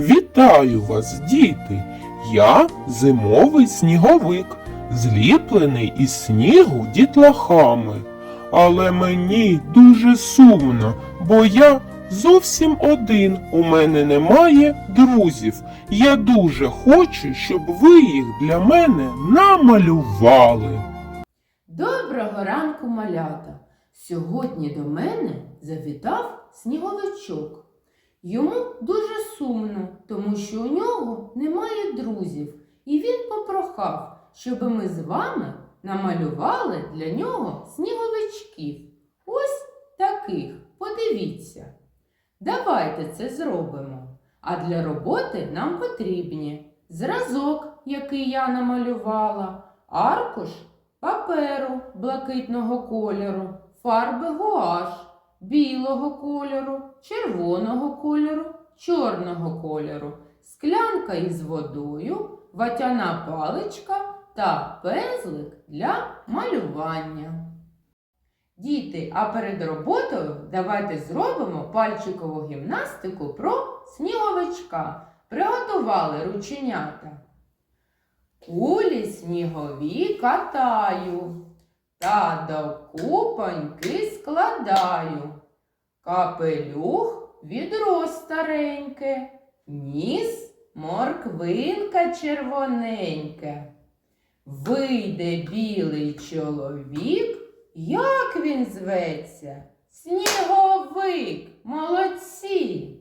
Вітаю вас, діти! Я зимовий сніговик, зліплений із снігу дітлахами. Але мені дуже сумно, бо я зовсім один. У мене немає друзів. Я дуже хочу, щоб ви їх для мене намалювали. Доброго ранку, малята! Сьогодні до мене завітав сніговичок. Йому дуже сумно, тому що у нього немає друзів, і він попрохав, щоб ми з вами намалювали для нього сніговичків. Ось таких. Подивіться. Давайте це зробимо. А для роботи нам потрібні зразок, який я намалювала, аркуш паперу блакитного кольору, фарби гуаш білого кольору, червоного кольору, чорного кольору, склянка із водою, ватяна паличка та пензлик для малювання. Діти, а перед роботою давайте зробимо пальчикову гімнастику про сніговичка. Приготували рученята. Кулі снігові катаю, та до купоньки складаю. Капелюх відро стареньке, ніс морквинка червоненьке. Вийде білий чоловік, як він зветься? Сніговик, молодці!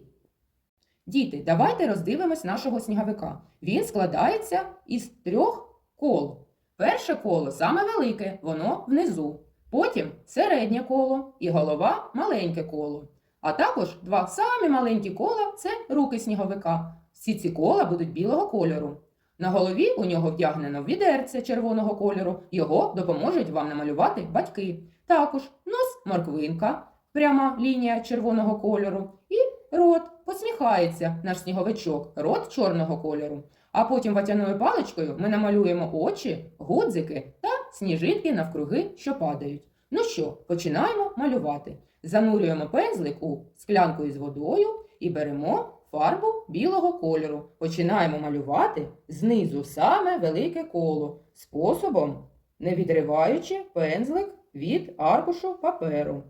Діти, давайте роздивимось нашого сніговика. Він складається із трьох кол. Перше коло саме велике, воно внизу. Потім середнє коло і голова маленьке коло. А також два самі маленькі кола це руки сніговика. Всі ці кола будуть білого кольору. На голові у нього вдягнено відерце червоного кольору. Його допоможуть вам намалювати батьки. Також нос морквинка, пряма лінія червоного кольору, і рот посміхається наш сніговичок, рот чорного кольору. А потім ватяною паличкою ми намалюємо очі, гудзики та сніжинки навкруги, що падають. Ну що, починаємо малювати. Занурюємо пензлик у склянку із водою і беремо фарбу білого кольору. Починаємо малювати знизу саме велике коло, способом не відриваючи пензлик від аркушу паперу.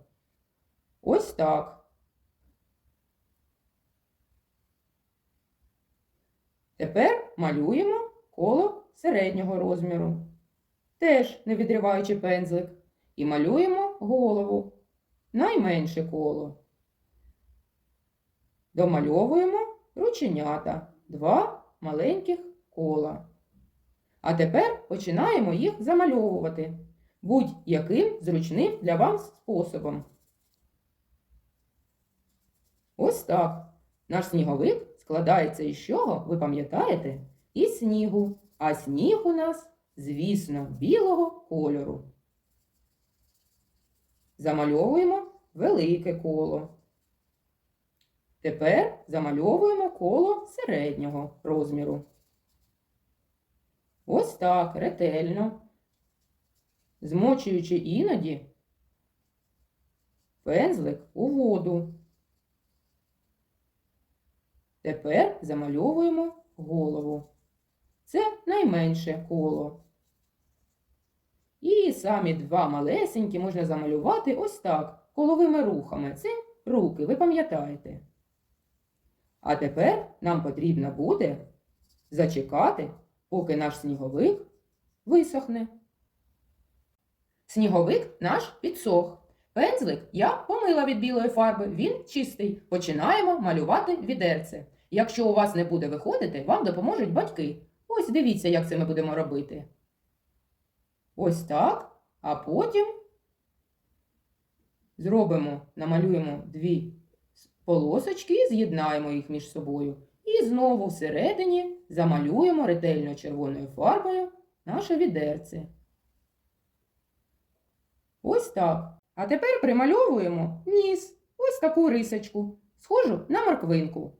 Ось так. Тепер малюємо коло середнього розміру, теж не відриваючи пензлик, і малюємо голову, найменше коло. Домальовуємо рученята, два маленьких кола. А тепер починаємо їх замальовувати будь-яким зручним для вас способом. Ось так. Наш сніговик складається із чого, ви пам'ятаєте? Із снігу. А сніг у нас, звісно, білого кольору. Замальовуємо велике коло. Тепер замальовуємо коло середнього розміру. Ось так, ретельно, змочуючи іноді пензлик у воду. Тепер замальовуємо голову. Це найменше коло. І самі два малесенькі можна замалювати ось так, коловими рухами. Це руки, ви пам'ятаєте. А тепер нам потрібно буде зачекати, поки наш сніговик висохне. Сніговик наш підсох. Пензлик я помила від білої фарби, він чистий. Починаємо малювати відерце. Якщо у вас не буде виходити, вам допоможуть батьки. Ось дивіться, як це ми будемо робити. Ось так. А потім зробимо, намалюємо дві полосочки з'єднаємо їх між собою. І знову всередині замалюємо ретельно червоною фарбою наше відерце. Ось так. А тепер примальовуємо ніс, ось таку рисочку, схожу на морквинку.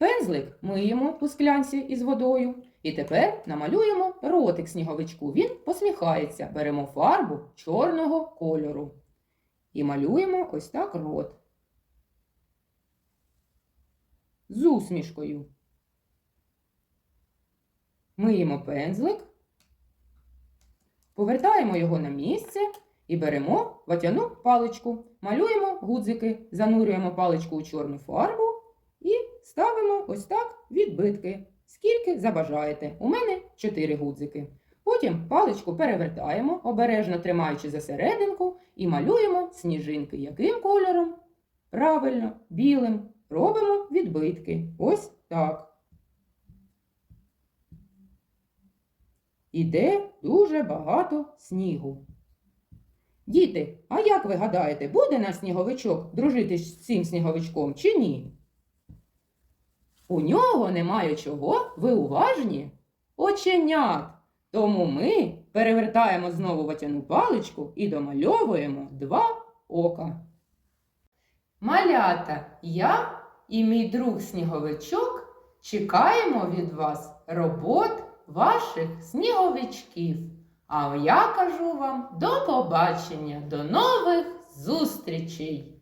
Пензлик миємо у склянці із водою. І тепер намалюємо ротик сніговичку. Він посміхається. Беремо фарбу чорного кольору. І малюємо ось так рот. З усмішкою. Миємо пензлик, повертаємо його на місце і беремо ватяну паличку, малюємо гудзики, занурюємо паличку у чорну фарбу ставимо ось так відбитки. Скільки забажаєте. У мене 4 гудзики. Потім паличку перевертаємо, обережно тримаючи за серединку, і малюємо сніжинки. Яким кольором? Правильно, білим. Робимо відбитки. Ось так. Іде дуже багато снігу. Діти, а як ви гадаєте, буде наш сніговичок дружити з цим сніговичком чи ні? У нього немає чого, ви уважні? Оченят. Тому ми перевертаємо знову ватяну паличку і домальовуємо два ока. Малята, я і мій друг сніговичок чекаємо від вас робот ваших сніговичків. А я кажу вам до побачення, до нових зустрічей!